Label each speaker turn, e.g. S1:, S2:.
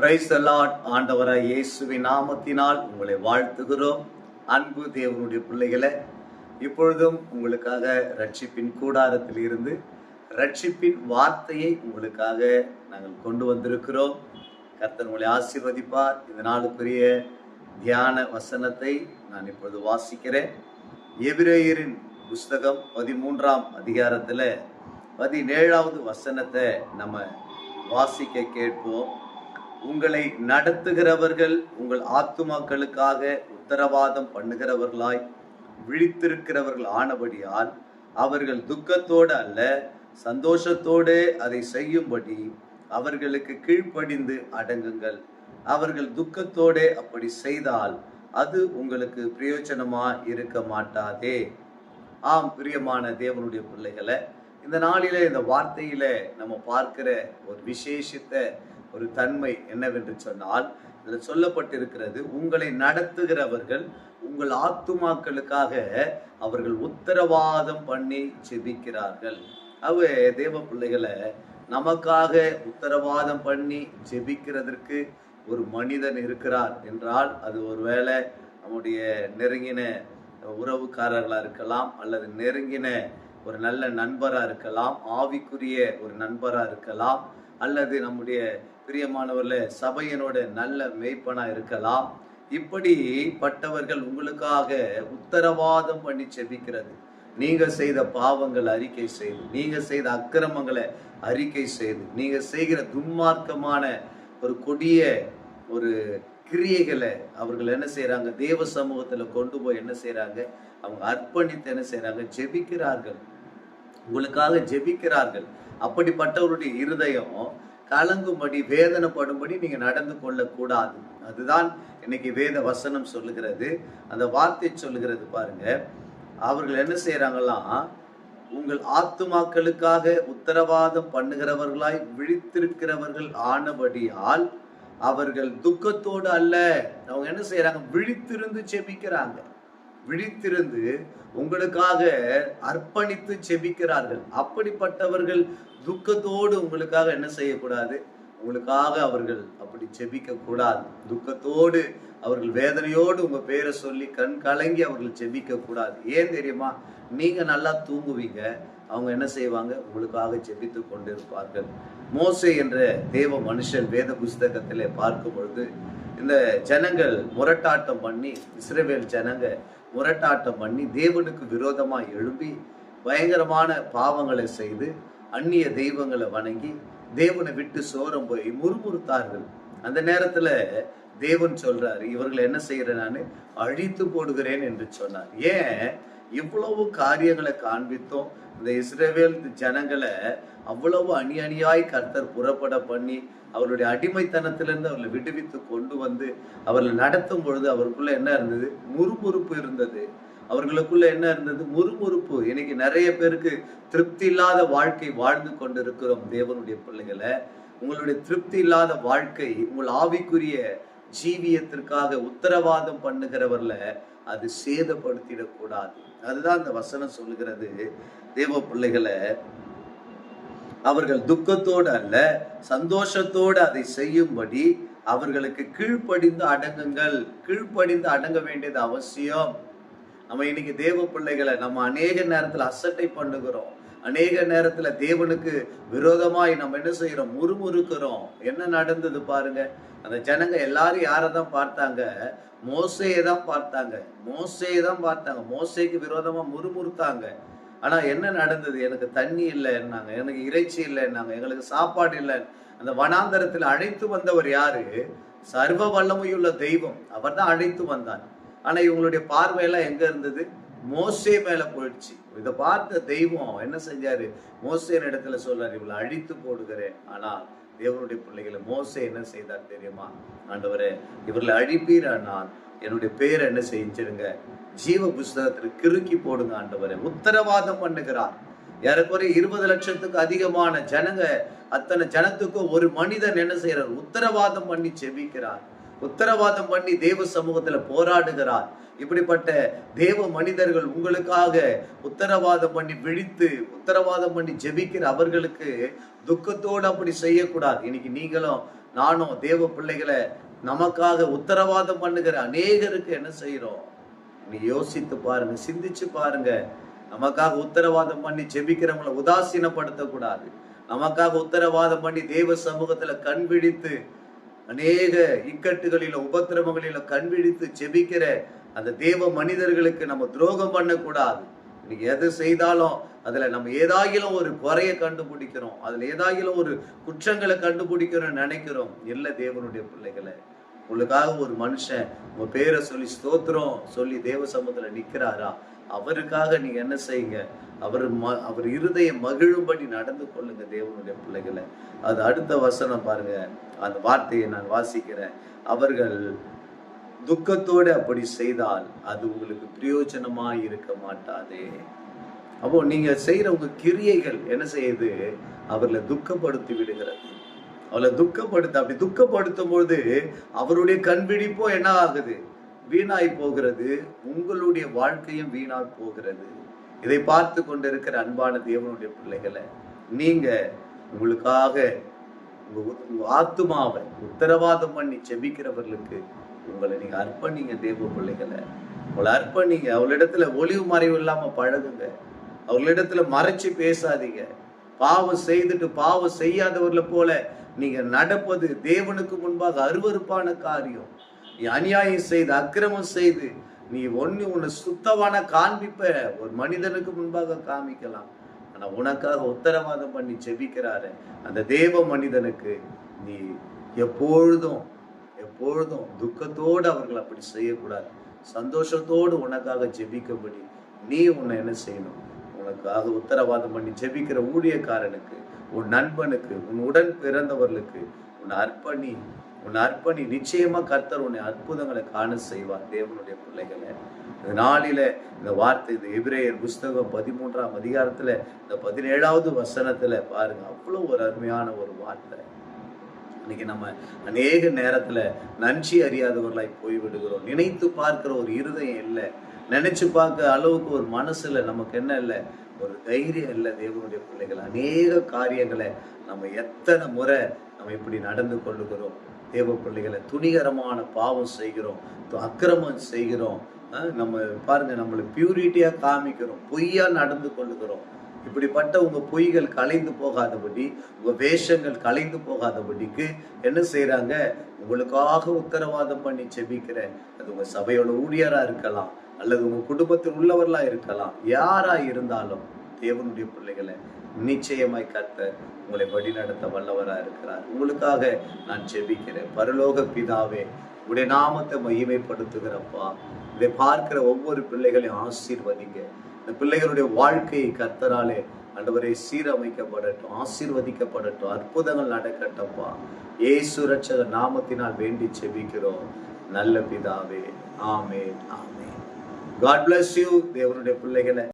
S1: Price Lord ஆண்டவராய் இயேசுவின் நாமத்தினால் உங்களை வாழ்த்துகிறோம். அன்பு தேவனுடைய பிள்ளைகளை இப்பொழுதும் உங்களுக்காக ரட்சிப்பின் கூடாரத்தில் இருந்து ரட்சிப்பின் வார்த்தையை உங்களுக்காக நாங்கள் கொண்டு வந்திருக்கிறோம். கர்த்தர் உங்களை ஆசீர்வதிப்பார். இந்த நாளுக்குரிய தியான வசனத்தை நான் இப்பொழுது வாசிக்கிறேன். எபிரேயரின் புஸ்தகம் பதிமூன்றாம் அதிகாரத்தில் பதினேழாவது வசனத்தை நம்ம வாசிக்க கேட்போம். உங்களை நடத்துகிறவர்கள் உங்கள் ஆத்துமாக்களுக்காக உத்தரவாதம் பண்ணுகிறவர்களாய் விழித்திருக்கிறவர்கள் ஆனபடியால் அவர்கள் துக்கத்தோடு அல்ல சந்தோஷத்தோடு அதை செய்யும்படி அவர்களுக்கு கீழ்ப்படிந்து அடங்குங்கள். அவர்கள் துக்கத்தோடு அப்படி செய்தால் அது உங்களுக்கு பிரயோஜனமா இருக்க மாட்டாதே. ஆம் பிரியமான தேவனுடைய பிள்ளைகளை இந்த நாளில இந்த வார்த்தையில நம்ம பார்க்கிற ஒரு விசேஷத்தை ஒரு தன்மை என்னவென்று சொன்னால் இதில் சொல்லப்பட்டிருக்கிறது உங்களை நடத்துகிறவர்கள் உங்கள் ஆத்துமாக்களுக்காக அவர்கள் உத்தரவாதம் பண்ணி செபிக்கிறார்கள் அவ தேவ பிள்ளைகளை நமக்காக உத்தரவாதம் பண்ணி ஜெபிக்கிறதற்கு ஒரு மனிதன் இருக்கிறார் என்றால் அது ஒருவேளை நம்முடைய நெருங்கின உறவுக்காரர்களாக இருக்கலாம் அல்லது நெருங்கின ஒரு நல்ல நண்பராக இருக்கலாம் ஆவிக்குரிய ஒரு நண்பராக இருக்கலாம் அல்லது நம்முடைய பிரியமானவர்களே சபையினோட நல்ல மெய்ப்பனா இருக்கலாம். இப்படிப்பட்டவர்கள் உங்களுக்காக உத்தரவாதம் பண்ணி செபிக்கிறது. நீங்க செய்த பாவங்கள் அறிக்கை செய்து நீங்க செய்த அக்கிரமங்களை அறிக்கை செய்து நீங்க செய்கிற துன்மார்க்கமான ஒரு கொடிய ஒரு கிரியைகளை அவர்கள் என்ன செய்கிறாங்க தேவ சமூகத்துல கொண்டு போய் என்ன செய்கிறாங்க அவங்க அர்ப்பணித்து என்ன செய்கிறாங்க ஜெபிக்கிறார்கள். உங்களுக்காக ஜெபிக்கிறார்கள். அப்படிப்பட்டவருடைய இருதயம் கலங்கும்படி வேதனைப்படும்படி நீங்கள் நடந்து கொள்ளக்கூடாது. அதுதான் இன்னைக்கு வேத வசனம் சொல்லுகிறது. அந்த வார்த்தை சொல்லுகிறது பாருங்க. அவர்கள் என்ன செய்கிறாங்களாம் உங்கள் ஆத்துமாக்களுக்காக உத்தரவாதம் பண்ணுகிறவர்களாய் விழித்திருக்கிறவர்கள் ஆனபடியால் அவர்கள் துக்கத்தோடு அல்ல. அவங்க என்ன செய்யறாங்க விழித்திருந்து செபிக்கிறாங்க விழித்திருந்து உங்களுக்காக அர்ப்பணித்து செபிக்கிறார்கள். அப்படிப்பட்டவர்கள் துக்கத்தோடு உங்களுக்காக என்ன செய்யக்கூடாது? உங்களுக்காக அவர்கள் அப்படி செபிக்க கூடாது துக்கத்தோடு அவர்கள் வேதனையோடு உங்க பேரை சொல்லி கண் கலங்கி அவர்கள் செபிக்க கூடாது ஏன் தெரியுமா? நீங்க நல்லா தூங்குவீங்க. அவங்க என்ன செய்வாங்க? உங்களுக்காக ஜெபித்து கொண்டிருப்பார்கள். மோசை என்ற தேவ மனுஷன் வேத புஸ்தகத்திலே பார்க்கும் பொழுது இந்த ஜனங்கள் முரட்டாட்டம் பண்ணி இஸ்ரேவேல் ஜனங்க முரட்டாட்டம் பண்ணி தேவனுக்கு விரோதமா எழும்பி பயங்கரமான பாவங்களை செய்து அந்நிய தெய்வங்களை வணங்கி தேவனை விட்டு சோரம் போய் முறுமுறுத்தார்கள். அந்த நேரத்துல தேவன் சொல்றாரு இவர்களை என்ன செய்யறேன் நான்? அழித்து போடுகிறேன் என்று சொன்னார். ஏன்? இவ்வளவு காரியங்களை காண்பித்தோம் இந்த இஸ்ரேவேல் ஜனங்களை அவ்வளவு அணி அணியாய் கர்த்தர் புறப்பட பண்ணி அவருடைய அடிமைத்தனத்திலிருந்து அவர்களை விடுவித்து கொண்டு வந்து அவர்களை நடத்தும் பொழுது அவருக்குள்ள என்ன இருந்தது? முறுமுறுப்பு இருந்தது. அவர்களுக்குள்ள என்ன இருந்தது? முறுமுறுப்பு. இன்னைக்கு நிறைய பேருக்கு திருப்தி இல்லாத வாழ்க்கை வாழ்ந்து கொண்டிருக்கிறோம் தேவனுடைய பிள்ளைகளை. உங்களுடைய திருப்தி இல்லாத வாழ்க்கை உங்கள் ஆவிக்குரிய ஜீவியத்திற்காக உத்தரவாதம் பண்ணுகிறவர்ல அது சேதப்படுத்திடக்கூடாது. அதுதான் அந்த வசனம் சொல்லுகிறது. தேவ பிள்ளைகளை அவர்கள் துக்கத்தோடு அல்ல சந்தோஷத்தோடு அதை செய்யும்படி அவர்களுக்கு கீழ்ப்படிந்து அடங்குங்கள். கீழ்ப்படிந்து அடங்க வேண்டியது அவசியம். நம்ம இன்னைக்கு தேவ பிள்ளைகளை நம்ம அநேக நேரத்துல அசட்டை பண்ணுகிறோம். அநேக நேரத்துல தேவனுக்கு விரோதமாய் நம்ம என்ன செய்யறோம் முறுமுறுக்கிறோம். என்ன நடந்தது பாருங்க. அந்த ஜனங்க எல்லாரும் யாரை தான் பார்த்தாங்க? மோசையை தான் பார்த்தாங்க. மோசையை தான் பார்த்தாங்க. மோசைக்கு விரோதமா முறுமுறுத்தாங்க. ஆனா என்ன நடந்தது? எனக்கு தண்ணி இல்லைன்னாங்க எனக்கு இறைச்சி இல்லைன்னாங்க எங்களுக்கு சாப்பாடு இல்லை. அந்த வனாந்தரத்தில் அழைத்து வந்தவர் யாரு? சர்வ வல்லமையுள்ள தெய்வம். அவர் தான் அழைத்து வந்தார். ஆனா இவங்களுடைய பார்வையெல்லாம் எங்க இருந்தது? மோசே மேல போயிடுச்சு. இதை பார்த்த தெய்வம் என்ன செஞ்சாரு? மோசேன் இடத்துல சொல்றாரு இவளை அழித்து போடுகிறேன். ஆனால் தேவனுடைய பிள்ளைகளை மோசே என்ன செய்தார் தெரியுமா? ஆண்டவரே இவர்களை அழிப்பீர் ஆனால் என்னுடைய பேரை என்ன செஞ்சிருங்க ஜீவ புஸ்தகத்தில் கிறுக்கி போடுங்க ஆண்டவரே. உத்தரவாதம் பண்ணுகிறார். ஏறக்குறைய இருபது லட்சத்துக்கு அதிகமான ஜனங்க அத்தனை ஜனத்துக்கும் ஒரு மனிதன் என்ன செய்யறார் உத்தரவாதம் பண்ணி செபிக்கிறார் உத்தரவாதம் பண்ணி தேவ சமூகத்துல போராடுகிறார். இப்படிப்பட்ட தேவ மனிதர்கள் உங்களுக்காக உத்தரவாதம் பண்ணி விழித்து உத்தரவாதம் பண்ணி ஜெபிக்கிற அவர்களுக்கு துக்கத்தோடு அப்படி செய்யக்கூடாது. இன்னைக்கு நீங்களும் நானும் தேவ பிள்ளைகளை நமக்காக உத்தரவாதம் பண்ணுகிற அநேகருக்கு என்ன செய்யறோம் நீ யோசித்து பாருங்க சிந்திச்சு பாருங்க. நமக்காக உத்தரவாதம் பண்ணி ஜெபிக்கிறவங்கள உதாசீனப்படுத்தக்கூடாது. நமக்காக உத்தரவாதம் பண்ணி தேவ சமூகத்துல கண் விழித்து அநேக இக்கட்டுகளிலும் உபத்திரவங்களிலும் கண்விழித்து செபிக்கிற ஜெபிக்கிற அந்த தேவ மனிதர்களுக்கு நம்ம துரோகம் பண்ணக்கூடாது. இன்னைக்கு எது செய்தாலும் அதுல நம்ம ஏதாகிலும் ஒரு குறைய கண்டுபிடிக்கிறோம். அதில் ஏதாகிலும் ஒரு குற்றங்களை கண்டுபிடிக்கிறோம்னு நினைக்கிறோம். இல்லை தேவனுடைய பிள்ளைகளை உங்களுக்காக ஒரு மனுஷன் உங்கள் பேரை சொல்லி ஸ்தோத்திரம் சொல்லி தேவ சமூகத்தில் நிற்கிறாரா அவருக்காக நீங்கள் என்ன செய்யுங்க? அவர் ம அவர் இருதயம் மகிழும்படி நடந்து கொள்ளுங்க தேவனுடைய பிள்ளைகளை. அது அடுத்த வசனம் பாருங்க. அந்த வார்த்தையை நான் வாசிக்கிறேன். அவர்கள் துக்கத்தோடு அப்படி செய்தால் அது உங்களுக்கு பிரயோஜனமா இருக்க மாட்டாதே. அப்போ நீங்க செய்யற உங்க கிரியைகள் என்ன செய்யுது? அவர்களை துக்கப்படுத்தி விடுகிறது. அவளை துக்கப்படுத்த அப்படி துக்கப்படுத்தும் போது அவருடைய கண்பிடிப்போ என்ன ஆகுது? வீணாய் போகிறது. உங்களுடைய வாழ்க்கையும் வீணாய் போகிறது. இதை பார்த்து கொண்டிருக்கிற அன்பான தேவனுடைய பிள்ளைகளை நீங்க உங்களுக்காக உங்க ஆத்துமாவை உத்தரவாதம் பண்ணி செபிக்கிறவர்களுக்கு உங்களை நீங்க அர்ப்பணிங்க தேவ பிள்ளைகளை. உங்களை அர்ப்பணிங்க. அவளிடத்துல ஒளிவு மறைவு இல்லாம பழகுங்க. அவர்களிடத்துல மறைச்சு பேசாதீங்க. பாவம் செய்துட்டு பாவம் செய்யாதவர்களை போல நீங்க நடப்பது தேவனுக்கு முன்பாக அருவருப்பான காரியம். நீ அநியாயம் செய்து அக்கிரமம் செய்து நீ ஒண்ணு உன்னை சுத்தமான காண்பிப்ப ஒரு மனிதனுக்கு முன்பாக காமிக்கலாம். ஆனா உனக்காக உத்தரவாதம் பண்ணி ஜெபிக்கிறாரு அந்த தேவ மனிதனுக்கு நீ எப்பொழுதும் எப்பொழுதும் துக்கத்தோடு அவர்கள் அப்படி செய்யக்கூடாது. சந்தோஷத்தோடு உனக்காக ஜெபிக்கும்படி நீ உன்னை என்ன செய்யணும்? உனக்காக உத்தரவாதம் பண்ணி ஜெபிக்கிற ஊழியக்காரனுக்கு உன் நண்பனுக்கு உன் உடன் பிறந்தவர்களுக்கு உன்னை அர்ப்பணி உன்னை அர்ப்பணி நிச்சயமா கர்த்தர் உன்னை அற்புதங்களை காண செய்வார். தேவனுடைய பிள்ளைகளை இந்த நாளில இந்த வார்த்தை இந்த எபிரேயர் புஸ்தகம் பதிமூன்றாம் அதிகாரத்துல இந்த பதினேழாவது வசனத்துல பாருங்க. அவ்வளவு ஒரு அருமையான ஒரு வார்த்தை. இன்னைக்கு நம்ம அநேக நேரத்துல நன்றி அறியாதவர்களாய் போய் விடுகிறோம் நினைத்து பார்க்கிற ஒரு இருதயம் இல்லை. நினைச்சு பார்க்க அளவுக்கு ஒரு மனசுல நமக்கு என்ன இல்லை? ஒரு தைரியம் இல்லை. தேவனுடைய பிள்ளைகள் அநேக காரியங்களை நம்ம எத்தனை முறை நம்ம இப்படி நடந்து கொள்ளுகிறோம். தேவ பிள்ளைகளை துணிகரமான பாவம் செய்கிறோம் அக்கிரமம் செய்கிறோம். நம்ம பாருங்க நம்மளை பியூரிட்டியா காமிக்கிறோம் பொய்யா நடந்து கொள்ளுகிறோம். இப்படிப்பட்ட உங்க பொய்கள் கலைந்து போகாதபடி உங்க வேஷங்கள் கலைந்து போகாதபடிக்கு என்ன செய்யறாங்க உங்களுக்காக உத்தரவாதம் பண்ணி செபிக்கிறேன். அது உங்க சபையோட ஊழியரா இருக்கலாம் அல்லது உங்க குடும்பத்தில் உள்ளவர்களா இருக்கலாம். யாரா இருந்தாலும் தேவனுடைய பிள்ளைகளை நிச்சயமாய் கத்த உங்களை வழிநடத்த வல்லவராக இருக்கிறார். உங்களுக்காக நான் ஜெபிக்கிறேன். பரலோக பிதாவே உடைய நாமத்தை மகிமைப்படுத்துகிறப்பா. இதை பார்க்கிற ஒவ்வொரு பிள்ளைகளையும் ஆசீர்வதிங்க. இந்த பிள்ளைகளுடைய வாழ்க்கையை கத்தராலே ஆண்டவரே சீரமைக்கப்படட்டும் ஆசீர்வதிக்கப்படட்டும். அற்புதங்கள் நடக்கட்டும்ப்பா ஏசு ரட்சக நாமத்தினால் வேண்டி செபிக்கிறோம் நல்ல பிதாவே ஆமே ஆமே காட் பிளஸ் யூ தேவனுடைய பிள்ளைகளை.